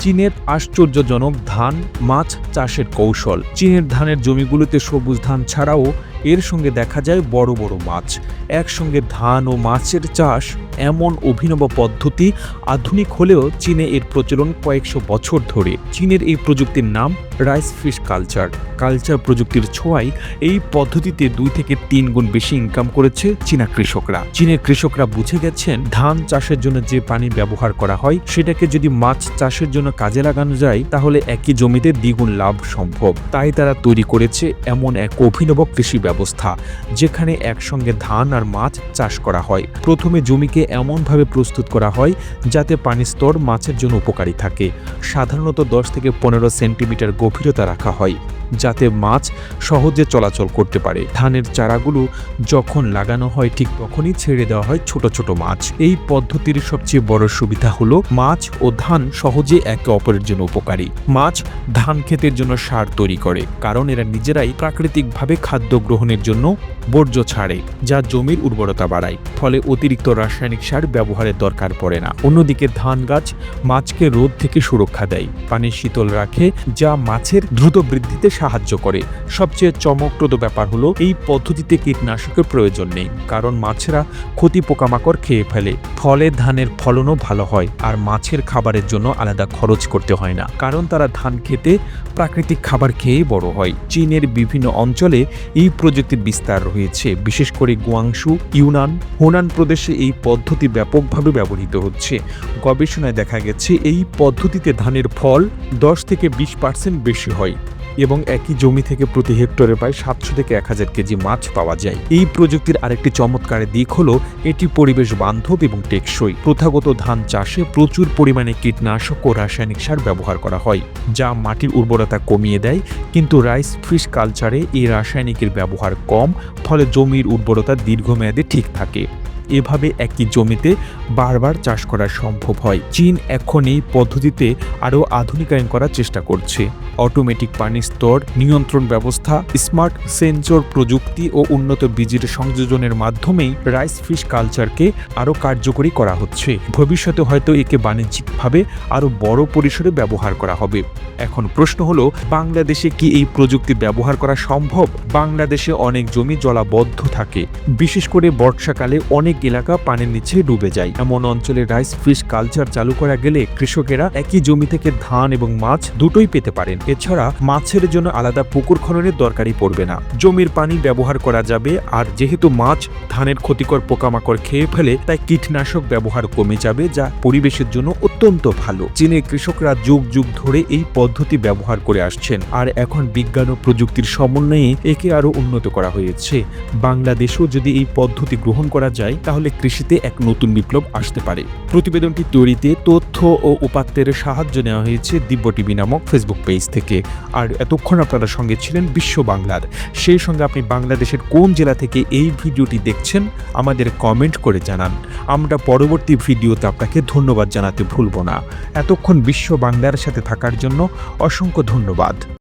চীনের আশ্চর্যজনক ধান মাছ চাষের কৌশল। চীনের ধানের জমিগুলোতে সবুজ ধান ছাড়াও এর সঙ্গে দেখা যায় বড় বড় মাছ। একসঙ্গে ধান ও মাছের চাষ এমন অভিনব পদ্ধতি আধুনিক হলেও চীনে এর প্রচলন কয়েকশো বছর ধরে। চীনের এই প্রযুক্তির নাম রাইস ফিশ কালচার। কালচার প্রযুক্তির ছোঁয়ায় এই পদ্ধতিতে দুই থেকে তিন গুণ বেশি ইনকাম করেছে চীনা কৃষকরা। চীনের কৃষকরা বুঝে গেছেন, ধান চাষের জন্য যে পানি ব্যবহার করা হয়, সেটাকে যদি মাছ চাষের জন্য কাজে লাগানো যায়, তাহলে একই জমিতে দ্বিগুণ লাভ সম্ভব। তাই তারা তৈরি করেছে এমন এক অভিনব কৃষি ব্যবস্থা, যেখানে একসঙ্গে ধান আর মাছ চাষ করা হয়। প্রথমে জমিকে এমনভাবে প্রস্তুত করা হয়, যাতে পানির স্তর মাছের জন্য উপকারী থাকে। সাধারণত দশ থেকে পনেরো সেন্টিমিটার গভীরতা রাখা হয়। যাতে মাছ সহজে চলাচল করতে পারে। ধানের চারাগুলো যখন লাগানো হয়, ঠিক তখনই ছেড়ে দেওয়া হয় ছোট ছোট মাছ। এই পদ্ধতির সবচেয়ে বড় সুবিধা হলো মাছ ও ধান সহজে একে অপরের জন্য উপকারী। মাছ ধান ক্ষেতের জন্য সার তৈরি করে, কারণ এরা নিজেরাই প্রাকৃতিকভাবে খাদ্য গ্রহণের জন্য বর্জ্য ছাড়ে, যা জমির উর্বরতা বাড়ায়। ফলে অতিরিক্ত রাসায়নিক সার ব্যবহারের দরকার পড়ে না। অন্যদিকে ধান গাছ মাছকে রোদ থেকে সুরক্ষা দেয়। পানি শীতল রাখে, যা মাছের দ্রুত বৃদ্ধিতে সাহায্য করে। সবচেয়ে চমকপ্রদ ব্যাপার হলো, এই পদ্ধতিতে কীটনাশকের প্রয়োজন নেই, কারণ মাছেরা ক্ষতি পোকামাকড় খেয়ে ফেলে। ফলে ধানের ফলনও ভালো হয়, আর মাছের খাবারের জন্য আলাদা খরচ করতে হয় না, কারণ তারা ধান খেতে প্রাকৃতিক খাবার খেয়েই বড় হয়। চীনের বিভিন্ন অঞ্চলে এই প্রযুক্তির বিস্তার রয়েছে, বিশেষ করে গুয়াংশু ইউনান। হোনান প্রদেশে এই পদ্ধতি ব্যাপকভাবে ব্যবহৃত হচ্ছে। গবেষণায় দেখা গেছে, এই পদ্ধতিতে ধানের ফল দশ থেকে বিশ পার্সেন্ট বেশি হয়। এবং একই জমি থেকে প্রতি হেক্টরে প্রায় সাতশো থেকে এক হাজার কেজি মাছ পাওয়া যায়। এই প্রযুক্তির আরেকটি চমৎকার দিক হলো, এটি পরিবেশ বান্ধব এবং টেকসই। প্রথাগত ধান চাষে প্রচুর পরিমাণে কীটনাশক ও রাসায়নিক সার ব্যবহার করা হয়, যা মাটির উর্বরতা কমিয়ে দেয়, কিন্তু রাইস ফিশ কালচারে এই রাসায়নিকের ব্যবহার কম, ফলে জমির উর্বরতা দীর্ঘমেয়াদে ঠিক থাকে। এভাবে একই জমিতে বারবার চাষ করা সম্ভব হয়। চীন এখন এই পদ্ধতিতে আরও আধুনিকায়ন করার চেষ্টা করছে। অটোমেটিক পানির স্তর, নিয়ন্ত্রণ ব্যবস্থা, স্মার্ট সেন্সর প্রযুক্তি ও উন্নত বীজের সংযোজনের মাধ্যমেই রাইস ফিশ কালচারকে আরও কার্যকরী করা হচ্ছে। ভবিষ্যতে হয়তো একে বাণিজ্যিকভাবে আরও বড় পরিসরে ব্যবহার করা হবে। এখন প্রশ্ন হলো, বাংলাদেশে কি এই প্রযুক্তি ব্যবহার করা সম্ভব? বাংলাদেশে অনেক জমি জলাবদ্ধ থাকে। বিশেষ করে বর্ষাকালে অনেক এলাকা পানির নিচে ডুবে যায়। এমন অঞ্চলে রাইস ফিশ কালচার চালু করা গেলে কৃষকেরা একই জমি থেকে ধান এবং মাছ দুটোই পেতে পারেন। এছাড়া মাছের জন্য আলাদা পুকুর খননের দরকারই পড়বে না। জমির পানি ব্যবহার করা যাবে, আর যেহেতু মাছ ধানের ক্ষতিকর পোকামাকড় খেয়ে ফেলে, তাই কীটনাশক ব্যবহার কমে যাবে, যা পরিবেশের জন্য অত্যন্ত ভালো। চীনের কৃষকরা যুগ যুগ ধরে এই পদ্ধতি ব্যবহার করে আসছেন। আর এখন বিজ্ঞান ও প্রযুক্তির সমন্বয়ে একে আরও উন্নত করা হয়েছে। বাংলাদেশেও যদি এই পদ্ধতি গ্রহণ করা যায় তাহলে কৃষিতে এক নতুন বিপ্লব আসতে পারে। প্রতিবেদনটি তৈরিতে তথ্য ও উপাত্তের সাহায্য নেওয়া হয়েছে দিব্য টিভি নামক ফেসবুক পেজ থেকে। আর এতক্ষণ আপনারা সঙ্গে ছিলেন বিশ্ব বাংলার। সেই সঙ্গে আপনি বাংলাদেশের কোন জেলা থেকে এই ভিডিওটি দেখছেন, আমাদের কমেন্ট করে জানান। আমরা পরবর্তী ভিডিওতে আপনাকে ধন্যবাদ জানাতে ভুলব না। এতক্ষণ বিশ্ব বাংলার সাথে থাকার জন্য অসংখ্য ধন্যবাদ।